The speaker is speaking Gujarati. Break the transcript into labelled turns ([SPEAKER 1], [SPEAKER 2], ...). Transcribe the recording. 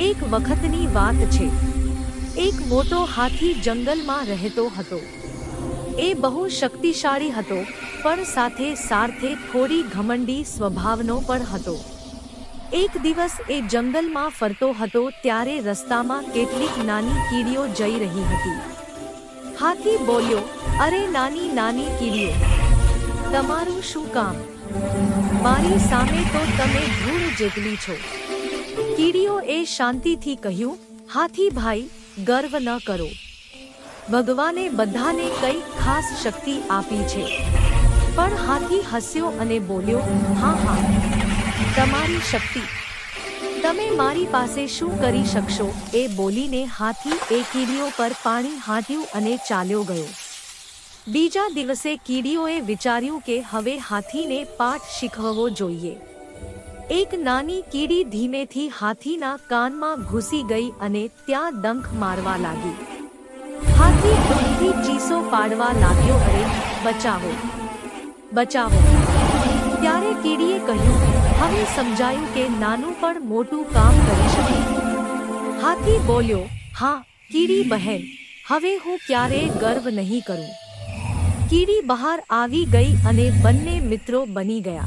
[SPEAKER 1] એક વખતની વાત છે. એક મોટો હાથી જંગલમાં રહેતો હતો. એ બહુ શક્તિશાળી હતો, પણ સાથે સાથે થોડી ઘમંડી સ્વભાવનો પણ હતો. એક દિવસ એ જંગલમાં ફરતો હતો ત્યારે રસ્તામાં કેટલીક નાની કીડીઓ જઈ રહી હતી. હાથી બોલ્યો, અરે નાની નાની કીડીઓ, તમારું શું કામ? મારી સામે તો તમે ધૂળ જેટલી છો. કીડીઓ એ શાંતિથી કહ્યું, હાથી ભાઈ, ગર્વ ન કરો. ભગવાને બધાને કઈ ખાસ શક્તિ આપી છે. પણ હાથી હસ્યો અને બોલ્યો, હા હા. તમારી શક્તિ. તમે મારી પાસે શું કરી શકશો? એ બોલીને હાથી એ કીડીઓ પર પાણી હાંટ્યું અને ચાલ્યો ગયો. બીજા દિવસે કીડીઓએ વિચાર્યું કે હવે હાથીને પાઠ શીખવવો જોઈએ. એક નાની કીડી ધીમેથી હાથીના કાનમાં ઘૂસી ગઈ અને ત્યાં ડંખ મારવા લાગી. હાથી દુઃખથી ચીસો પાડવા લાગ્યો, અરે, બચાવો બચાવો. ત્યારે કીડીએ કહ્યું, હવે સમજાયું કે નાનું પણ મોટું કામ કરી શકે. હાથી બોલ્યો, હા, કીડી બહેન, હવે હું ક્યારેય ગર્વ નહીં કરું. કીડી બહાર આવી ગઈ અને બંને મિત્રો બની ગયા.